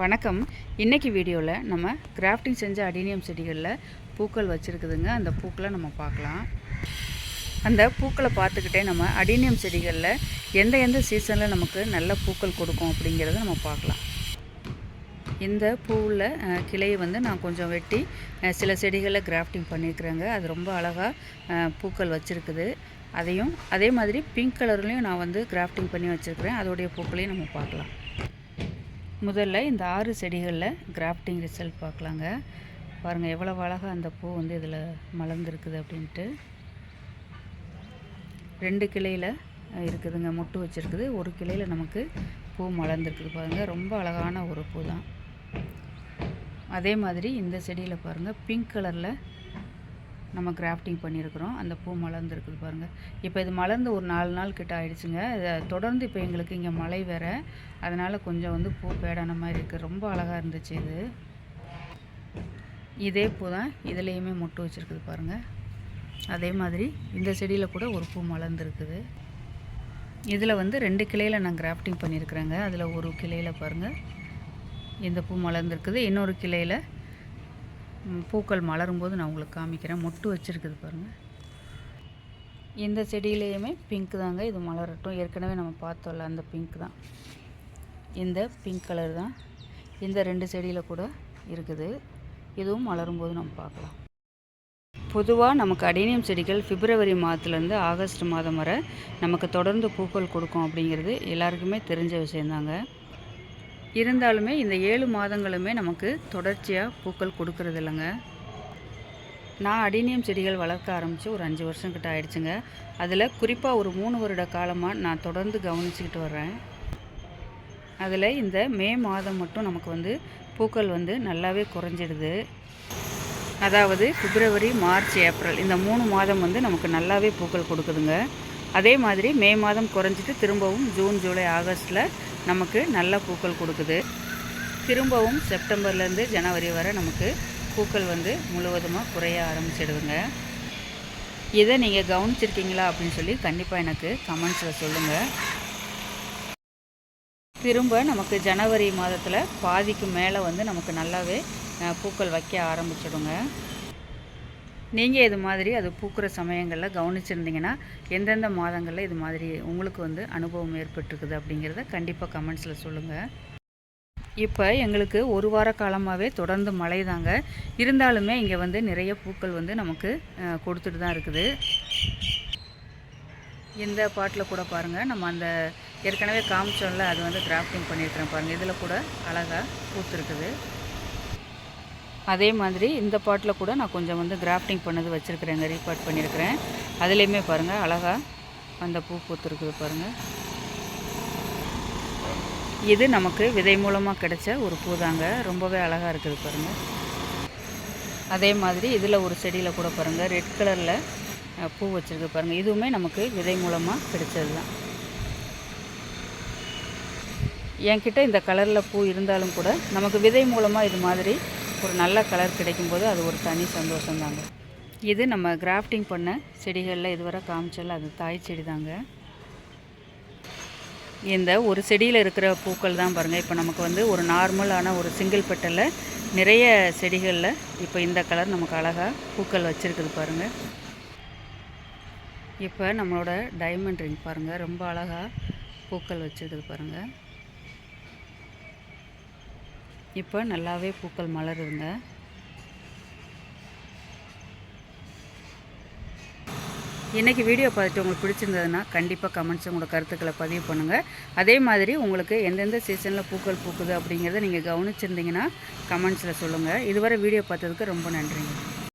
வணக்கம். இன்றைக்கி வீடியோவில் நம்ம கிராஃப்டிங் செஞ்ச அடினியம் செடிகளில் பூக்கள் வச்சுருக்குதுங்க. அந்த பூக்களை நம்ம பார்க்கலாம். அந்த பூக்களை பார்த்துக்கிட்டே நம்ம அடினியம் செடிகளில் எந்த எந்த சீசனில் நமக்கு நல்ல பூக்கள் கொடுக்கும் அப்படிங்கிறத நம்ம பார்க்கலாம். இந்த பூவில் கிளையை வந்து நான் கொஞ்சம் வெட்டி சில செடிகளை கிராஃப்டிங் பண்ணியிருக்கிறேங்க. அது ரொம்ப அழகாக பூக்கள் வச்சுருக்குது. அதையும் அதே மாதிரி பிங்க் கலர்லேயும் நான் வந்து கிராஃப்டிங் பண்ணி வச்சுருக்கிறேன். அதோடைய பூக்களையும் நம்ம பார்க்கலாம். முதல்ல இந்த ஆறு செடிகளில் கிராஃப்டிங் ரிசல்ட் பார்க்கலாங்க. பாருங்கள் எவ்வளோ அழகாக அந்த பூ வந்து இதில் மலர்ந்துருக்குது அப்படின்ட்டு. ரெண்டு கிளையில் இருக்குதுங்க மொட்டு வச்சுருக்குது. ஒரு கிளையில் நமக்கு பூ மலர்ந்துருக்குது பாருங்கள் ரொம்ப அழகான ஒரு பூ தான் அதே மாதிரி இந்த செடியில் பாருங்கள் பிங்க் கலரில் நம்ம கிராஃப்டிங் பண்ணியிருக்கிறோம். அந்த பூ மலர்ந்துருக்குது பாருங்கள் இப்போ இது மலர்ந்து ஒரு நாலு நாள் கிட்ட ஆயிடுச்சுங்க. இதை தொடர்ந்து இப்போ எங்களுக்கு இங்கே மழை வேறு. அதனால் கொஞ்சம் வந்து பூ பேடான மாதிரி இருக்குது ரொம்ப அழகாக இருந்துச்சு இது. இதே பூ தான் இதுலேயுமே மொட்டு வச்சுருக்குது பாருங்கள் அதே மாதிரி இந்த செடியில் கூட ஒரு பூ மலர்ந்துருக்குது இதில் வந்து ரெண்டு கிளையில் நான் கிராஃப்டிங் பண்ணியிருக்கிறேங்க. அதில் ஒரு கிளையில் பாருங்கள் இந்த பூ மலர்ந்துருக்குது இன்னொரு கிளையில் பூக்கள் மலரும் போது நான் உங்களுக்கு காமிக்கிறேன். மொட்டு வச்சுருக்குது பாருங்கள் இந்த செடியிலையுமே பிங்க் தாங்க. இது மலரட்டும். ஏற்கனவே நம்ம பார்த்தோம்ல அந்த பிங்க் தான். இந்த பிங்க் கலர் தான். இந்த ரெண்டு செடியில் கூட இருக்குது. இதுவும் மலரும்போது நம்ம பார்க்கலாம். பொதுவாக நமக்கு அடேனியம் செடிகள் பிப்ரவரி மாதத்துலேருந்து ஆகஸ்ட் மாதம் வரை நமக்கு தொடர்ந்து பூக்கள் கொடுக்கும் அப்படிங்கிறது எல்லாருக்குமே தெரிஞ்ச விஷயந்தாங்க. இருந்தாலுமே இந்த ஏழு மாதங்களுமே நமக்கு தொடர்ச்சியாக பூக்கள் கொடுக்கறது இல்லைங்க. நான் அடினியம் செடிகள் வளர்க்க ஆரம்பித்து ஒரு அஞ்சு வருஷம் கிட்ட ஆயிடுச்சுங்க. அதில் குறிப்பாக ஒரு மூணு வருட காலமாக நான் தொடர்ந்து கவனிச்சுக்கிட்டு வர்றேன். அதில் இந்த மே மாதம் மட்டும் நமக்கு வந்து பூக்கள் வந்து நல்லாவே குறைஞ்சிடுது. அதாவது பிப்ரவரி மார்ச் ஏப்ரல் இந்த மூணு மாதம் வந்து நமக்கு நல்லாவே பூக்கள் கொடுக்குதுங்க. அதே மாதிரி மே மாதம் குறைஞ்சிட்டு திரும்பவும் ஜூன் ஜூலை ஆகஸ்ட்டில் நமக்கு நல்ல பூக்கள் கொடுக்குது. திரும்பவும் செப்டம்பர்லேருந்து ஜனவரி வரை நமக்கு பூக்கள் வந்து முழுவதுமாக குறைய ஆரம்பிச்சிடுதுங்க. இதை நீங்கள் கவனிச்சிருக்கீங்களா அப்படின்னு சொல்லி கண்டிப்பாக எனக்கு கமெண்ட்ஸில் சொல்லுங்கள் திரும்ப நமக்கு ஜனவரி மாதத்தில் பாதிக்கு மேலே வந்து நமக்கு நல்லாவே பூக்கள் வைக்க ஆரம்பிச்சிடுங்க. நீங்கள் இது மாதிரி அது பூக்கிற சமயங்களில் கவனிச்சிருந்தீங்கன்னா எந்தெந்த மாதங்களில் இது மாதிரி உங்களுக்கு வந்து அனுபவம் ஏற்பட்டிருக்குது அப்படிங்கிறத கண்டிப்பாக கமெண்ட்ஸில் சொல்லுங்கள் இப்போ எங்களுக்கு ஒரு வார காலமாகவே தொடர்ந்து மழை தாங்க. இருந்தாலுமே இங்கே வந்து நிறைய பூக்கள் வந்து நமக்கு கொடுத்துட்டு தான் இருக்குது. இந்த பாட்டில் கூட பாருங்கள் நம்ம அந்த ஏற்கனவே காமிச்சோம்ல அது வந்து கிராஃப்டிங் பண்ணியிருக்கிறேன் பாருங்கள் இதில் கூட அழகாக பூத்துருக்குது. அதே மாதிரி இந்த பாட்டில் கூட நான் கொஞ்சம் வந்து கிராஃப்டிங் பண்ணது வச்சுருக்கிறேங்க ரீபாட் பண்ணியிருக்கிறேன். அதுலேயுமே பாருங்கள் அழகாக அந்த பூ பூத்துருக்குது பாருங்கள் இது நமக்கு விதை மூலமாக கிடைச்ச ஒரு பூ தாங்க. ரொம்பவே அழகாக இருக்குது பாருங்கள் அதே மாதிரி இதில் ஒரு செடியில் கூட பாருங்கள் ரெட் கலரில் பூ வச்சுருக்கு பாருங்கள் இதுவுமே நமக்கு விதை மூலமாக கிடைச்சது தான். என்கிட்ட இந்த கலரில் பூ இருந்தாலும் கூட நமக்கு விதை மூலமாக இது மாதிரி ஒரு நல்ல கலர் கிடைக்கும்போது அது ஒரு தனி சந்தோஷம்தாங்க. இது நம்ம கிராஃப்டிங் பண்ண செடிகளில் இதுவரை காமிச்சல அது தாய் செடி தாங்க இந்த ஒரு செடியில் இருக்கிற பூக்கள் தான் பாருங்கள் இப்போ நமக்கு வந்து ஒரு நார்மலான ஒரு சிங்கிள் பெட்டலில் நிறைய செடிகளில் இப்போ இந்த கலர் நமக்கு அழகாக பூக்கள் வச்சுருக்குது பாருங்கள் இப்போ நம்மளோட டைமண்ட் ரிங் பாருங்கள் ரொம்ப அழகாக பூக்கள் வச்சுருக்குது பாருங்கள் இப்போ நல்லாவே பூக்கள் மலருதுங்க. இன்றைக்கி வீடியோ பார்த்துட்டு உங்களுக்கு பிடிச்சிருந்ததுன்னா கண்டிப்பாக கமெண்ட்ஸ் உங்களோட கருத்துக்களை பதிவு பண்ணுங்கள் அதே மாதிரி உங்களுக்கு எந்தெந்த சீசனில் பூக்கள் பூக்குது அப்படிங்கிறத நீங்கள் கவனிச்சிருந்தீங்கன்னா கமெண்ட்ஸில் சொல்லுங்கள் இதுவரை வீடியோ பார்த்ததுக்கு ரொம்ப நன்றிங்க.